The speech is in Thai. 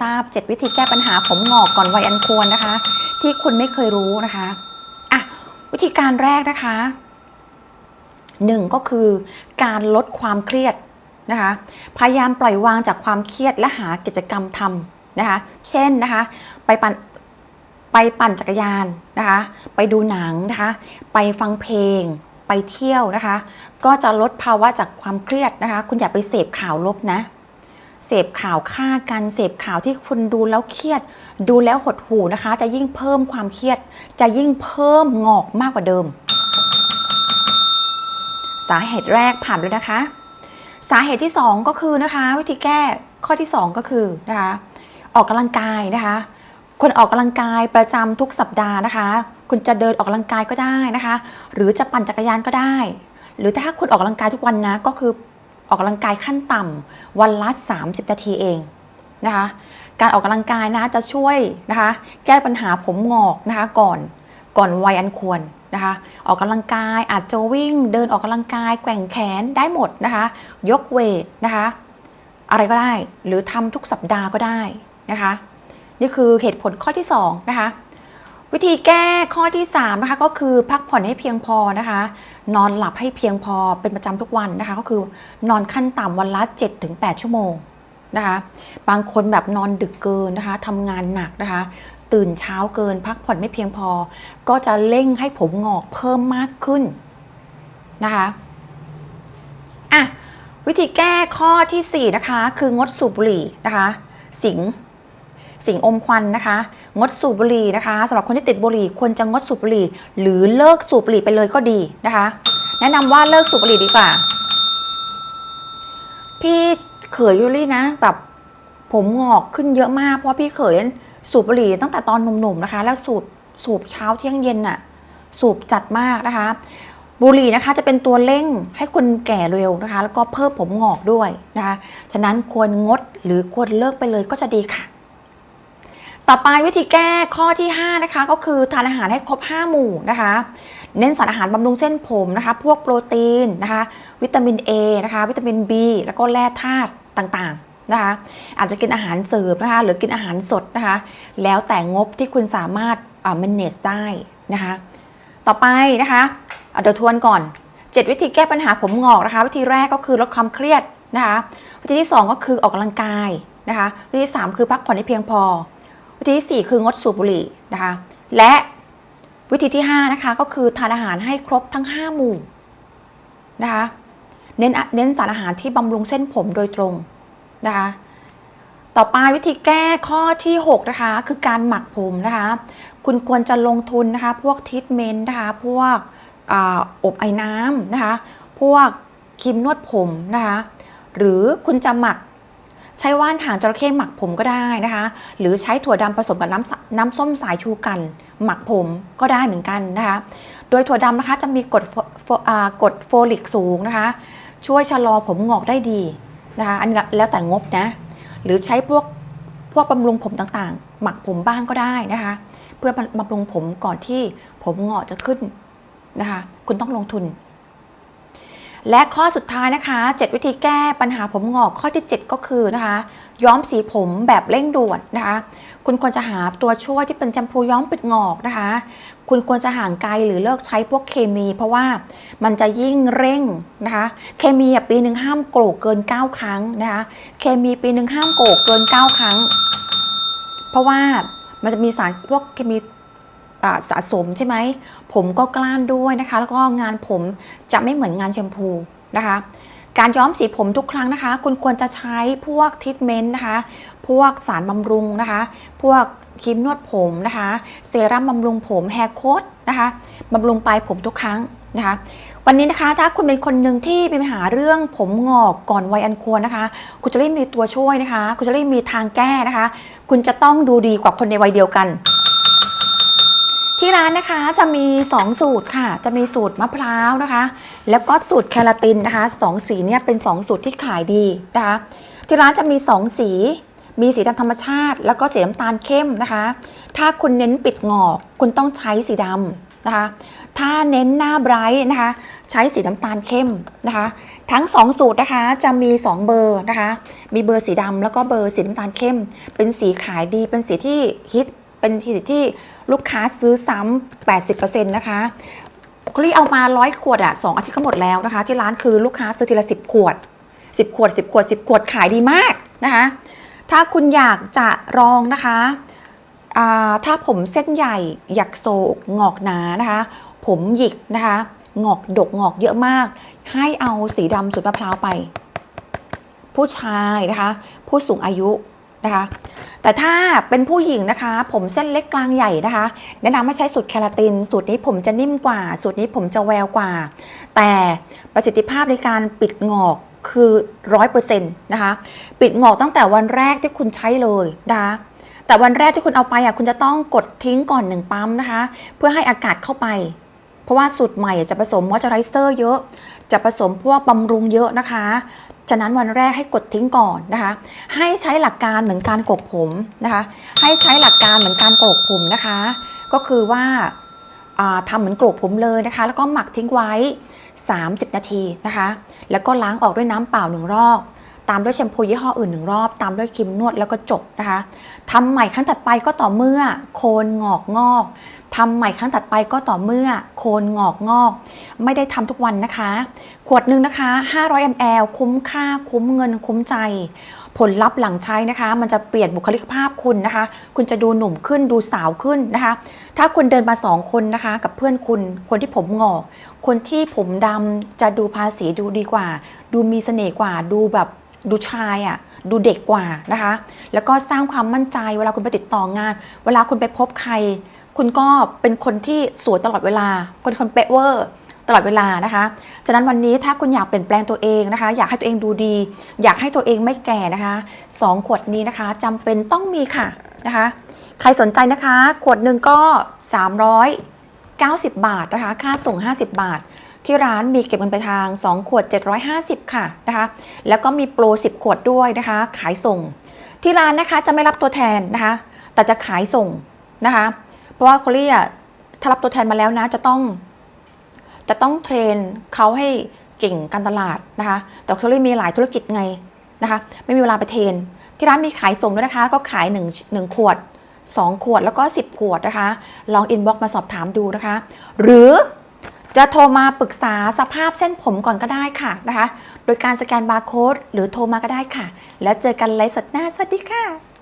ทราบ 7 วิธีแก้ปัญหาผมงอกก่อนวัยอันควรนะคะ ที่คุณไม่เคยรู้นะคะอะวิธีการแรกนะคะหนึ่งก็คือการลดความเครียดนะคะ พยายามปล่อยวางจากความเครียดและหากิจกรรมทำนะคะ เช่นนะคะ ไปปั่นไปปั่นจักรยานนะคะ ไปดูหนังนะคะ ไปฟังเพลง ไปเที่ยวนะคะ ก็จะลดภาวะจากความเครียดนะคะ คุณอย่าไปเสพข่าวลบนะ เสพข่าวฆ่ากันเสพข่าวที่คุณดูแล้วเครียด ดูแล้วหดหู่นะคะ จะยิ่งเพิ่มความเครียด จะยิ่งเพิ่มงอกมากกว่าเดิม สาเหตุแรกผ่านแล้วนะคะ สาเหตุที่ 2 ก็คือนะคะ วิธีแก้ข้อที่ 2 ก็คือนะคะออกกำลังกายนะคะคนออกกำลังกายประจำทุกสัปดาห์นะคะ คุณจะเดินออกกำลังกายก็ได้นะคะ หรือจะปั่นจักรยานก็ได้ หรือถ้าคุณออกกำลังกายทุกวันนะก็คือ ออกกำลังกายขั้นต่ำวันละ 30 นาทีเองนะคะการออกกำลังกายนะจะช่วยนะคะแก้ปัญหาผมงอกนะคะก่อนก่อนวัยอันควรนะคะออกกำลังกายอาจจะวิ่งเดินออกกำลังกาย แกว่งแขนได้หมดนะคะ ยกเวทนะคะอะไรก็ได้หรือทำทุกสัปดาห์ก็ได้นะคะ นี่คือเหตุผลข้อที่2นะคะ วิธีแก้ข้อที่3นะคะก็คือพักผ่อนให้เพียงพอนะคะ นอนหลับให้เพียงพอเป็นประจำทุกวันนะคะ ก็คือนอนขั้นต่ำวันละ 7-8 ชั่วโมงนะคะ บางคนแบบนอนดึกเกินนะคะทำงานหนักนะคะ ตื่นเช้าเกิน พักผ่อนไม่เพียงพอ ก็จะเร่งให้ผมงอกเพิ่มมากขึ้นนะคะอะวิธีแก้ข้อทีสี่4 นะคะ คืองดสูบบุหรี่นะคะ สิง สิ่งอมควันนะคะ งดสูบบุหรี่นะคะสำหรับคนที่ติดบุหรี่ควรจะงดสูบบุหรี่ หรือเลิกสูบบุหรี่ไปเลยก็ดีนะคะ แนะนำว่าเลิกสูบบุหรี่ดีกว่า พี่เขยยูรี่นะแบบผมงอกขึ้นเยอะมากเพราะพี่เขยสูบบุหรี่ตั้งแต่ตอนหนุ่มๆนะคะ แล้วสูบสูบเช้าเที่ยงเย็นน่ะ สูบจัดมากนะคะ บุหรี่นะคะจะเป็นตัวเร่งให้คุณแก่เร็วนะคะ แล้วก็เพิ่มผมงอกด้วยนะคะ ฉะนั้นควรงดหรือควรเลิกไปเลยก็จะดีค่ะ ต่อไปวิธีแก้ข้อที่ 5 นะคะ ก็คือทานอาหารให้ครบ 5 หมู่นะคะ เน้นสารอาหารบำรุงเส้นผมนะคะ พวกโปรตีนนะคะ วิตามิน A นะคะ วิตามิน B แล้วก็แร่ธาตุต่างๆนะคะ อาจจะกินอาหารเสริมนะคะ หรือกินอาหารสดนะคะ แล้วแต่งบที่คุณสามารถ manage ได้นะคะ ต่อไปนะคะอะเดี๋ยวทวนก่อน 7 วิธีแก้ปัญหาผมงอกนะคะ วิธีแรกก็คือลดความเครียดนะคะ วิธีที่ 2 ก็คือออกกำลังกายนะคะ วิธีที่ 3 คือพักผ่อนให้เพียงพอ วิธีที่ 4 คืองดสูบบุหรี่นะคะและวิธีที่ 5 นะคะ ก็คือทานอาหารให้ครบทั้ง 5 หมู่นะคะเน้นเน้นสารอาหารที่บำรุงเส้นผมโดยตรงนะคะต่อไปวิธีแก้ข้อที่ 6 นะคะ คือการหมักผมนะคะ คุณควรจะลงทุนนะคะ พวกทิทเมนต์นะคะ พวกออบไอ้น้ำนะคะ พวกครีมนวดผมนะคะ หรือคุณจะหมัก ใช้ว่านหางจระเข้หมักผมก็ได้นะคะ หรือใช้ถั่วดำผสมกับน้ำสน้ำส้มสายชูกัน หมักผมก็ได้เหมือนกันนะคะ โดยถั่วดำนะคะจะมีกรดโฟโฟอ่ากรดโฟลิกสูงนะคะ ช่วยชะลอผมงอกได้ดีนะคะ อันนี้แล้วแต่งบนะ หรือใช้พวกพวกบำรุงผมต่างๆ หมักผมบ้างก็ได้นะคะ เพื่อบำรุงผมก่อนที่ผมงอกจะขึ้นนะคะ คุณต้องลงทุน และข้อสุดท้ายนะคะ 7 วิธีแก้ปัญหาผมงอกข้อที่ 7 ก็คือนะคะ ย้อมสีผมแบบเร่งด่วนนะคะ คุณควรจะหาตัวช่วยที่เป็นแชมพูย้อมปิดงอกนะคะ คุณควรจะห่างไกลหรือเลิกใช้พวกเคมี เพราะว่ามันจะยิ่งเร่งนะคะ เคมีปีหนึ่งห้ามโกรกเกิน 9 ครั้งนะคะ เคมีปีหนึ่งห้ามโกรกเกิน 9 ครั้ง เพราะว่ามันจะมีสารพวกเคมี สะสมใช่ไหม ผมก็กล้านด้วยนะคะ แล้วก็งานผมจะไม่เหมือนงานแชมพูนะคะ การย้อมสีผมทุกครั้งนะคะ คุณควรจะใช้พวกทรีทเมนต์นะคะ พวกสารบำรุงนะคะ พวกครีมนวดผมนะคะ เซรั่มบำรุงผมแฮร์โค้ดนะคะบำรุงปลายผมทุกครั้งนะคะวันนี้นะคะถ้าคุณเป็นคนหนึ่งที่มีปัญหาเรื่องผมงอกก่อนวัยอันควรนะคะ คุณจะได้มีตัวช่วยนะคะ คุณจะได้มีทางแก้นะคะ คุณจะต้องดูดีกว่าคนในวัยเดียวกัน ที่ร้านนะคะจะมี 2 สูตรค่ะ จะมีสูตรมะพร้าวนะคะ แล้วก็สูตรแคราตินนะคะสองสีเนี่ยเป็น 2 สูตรที่ขายดีนะคะ ที่ร้านจะมี 2 สี มีสีดำธรรมชาติ แล้วก็สีน้ำตาลเข้มนะคะ ถ้าคุณเน้นปิดงอกคุณต้องใช้สีดำนะคะ ถ้าเน้นหน้าไบรท์นะคะ ใช้สีน้ำตาลเข้มนะคะ ทั้ง 2 สูตรนะคะจะมี 2 เบอร์นะคะ มีเบอร์สีดำแล้วก็เบอร์สีน้ำตาลเข้ม เป็นสีขายดีเป็นสีที่ฮิต เป็นสีที่ลูกค้าซื้อซ้ำ80%นะคะคลี่เอามาร้อยขวดอะสองอาทิตย์ก็หมดแล้วนะคะ ที่ร้านคือลูกค้าซื้อทีละ10ขวด10ขวด10ขวด10ขวดขายดีมากนะคะ ถ้าคุณอยากจะลองนะคะถ้าผมเส้นใหญ่อยากโศกงอกหนานะคะ ผมหยิกนะคะ งอกดกงอกเยอะมาก ให้เอาสีดำสูตรมะพร้าวไป ผู้ชายนะคะ ผู้สูงอายุ นะคะ แต่ถ้าเป็นผู้หญิงนะคะ ผมเส้นเล็กกลางใหญ่นะคะ แนะนำให้ใช้สูตรแคราติน สูตรนี้ผมจะนิ่มกว่า สูตรนี้ผมจะแววกว่า แต่ประสิทธิภาพในการปิดงอกคือร้อยเปอร์เซ็นต์นะคะ ปิดงอกตั้งแต่วันแรกที่คุณใช้เลยนะคะแต่วันแรกที่คุณเอาไปอะคุณจะต้องกดทิ้งก่อนหนึ่งปั๊มนะคะ เพื่อให้อากาศเข้าไป เพราะว่าสูตรใหม่จะผสมมอยเจอไรเซอร์เยอะ จะผสมพวกบำรุงเยอะนะคะ ฉะนั้นวันแรกให้กดทิ้งก่อนนะคะ ให้ใช้หลักการเหมือนการโกกผมนะคะ ให้ใช้หลักการเหมือนการโกกผมนะคะ ก็คือว่าาทำเหมือนโกกผมเลยนะคะ แล้วก็หมักทิ้งไว้ 30 นาทีนะคะ แล้วก็ล้างออกด้วยน้ำเปล่าหนึ่งรอบ ตามด้วยแชมพูยี่ห้ออื่นหนึ่งรอบ ตามด้วยครีมนวดแล้วก็จบนะคะทำใหม่ครั้งถัดไปก็ต่อเมื่อโคนงอกงอกทำใหม่ครั้งถัดไปก็ต่อเมื่อโคนงอกงอก ไม่ได้ทำทุกวันนะคะ ขวดหนึ่งนะคะ 500 ml คุ้มค่าคุ้มเงินคุ้มใจ ผลลัพธ์หลังใช้นะคะ มันจะเปลี่ยนบุคลิกภาพคุณนะคะ คุณจะดูหนุ่มขึ้นดูสาวขึ้นนะคะ ถ้าคุณเดินมาสองคนนะคะ กับเพื่อนคุณคนที่ผมงอก คนที่ผมดำจะดูภาษีดูดีกว่า ดูมีเสน่ห์กว่าดูแบบ ดูชายอะ่ะดูเด็กกว่านะคะ แล้วก็สร้างความมั่นใจเวลาคุณไปติดต่องาน เวลาคุณไปพบใคร คุณก็เป็นคนที่สวยตลอดเวลาเป็นคนเป๊ะเวอร์ตลอดเวลานะคะ ฉะนั้นวันนี้ถ้าคุณอยากเปลี่ยนแปลงตัวเองนะคะ อยากให้ตัวเองดูดี อยากให้ตัวเองไม่แก่นะคะสองขวดนี้นะคะจำเป็นต้องมีค่ะนะคะ ใครสนใจนะคะ ขวดหนึ่งก็ 390 บาทนะคะ ค่าส่ง 50 บาท ที่ร้านมีเก็บเงินไปลายทาง 2 ขวด 750 ค่ะนะคะ แล้วก็มีโปร 10 ขวดด้วยนะคะ ขายส่ง ที่ร้านนะคะจะไม่รับตัวแทนนะคะ แต่จะขายส่งนะคะ เพราะว่าโคลี่อะถ้ารับตัวแทนมาแล้วนะจะต้อง จะต้องเทรนเขาให้เก่งการตลาดนะคะ แต่โคลี่มีหลายธุรกิจไงนะคะ ไม่มีเวลาไปเทรนที่ร้านมีขายส่งด้วยนะคะ ก็ขาย1 1ขวด 2 ขวดแล้วก็ 10 ขวดนะคะ ลองอินบ็อกมาสอบถามดูนะคะ หรือ จะโทรมาปรึกษาสภาพเส้นผมก่อนก็ได้ค่ะนะคะ โดยการสแกนบาร์โค้ดหรือโทรมาก็ได้ค่ะ แล้วเจอกันไลฟ์สดหน้า สวัสดีค่ะ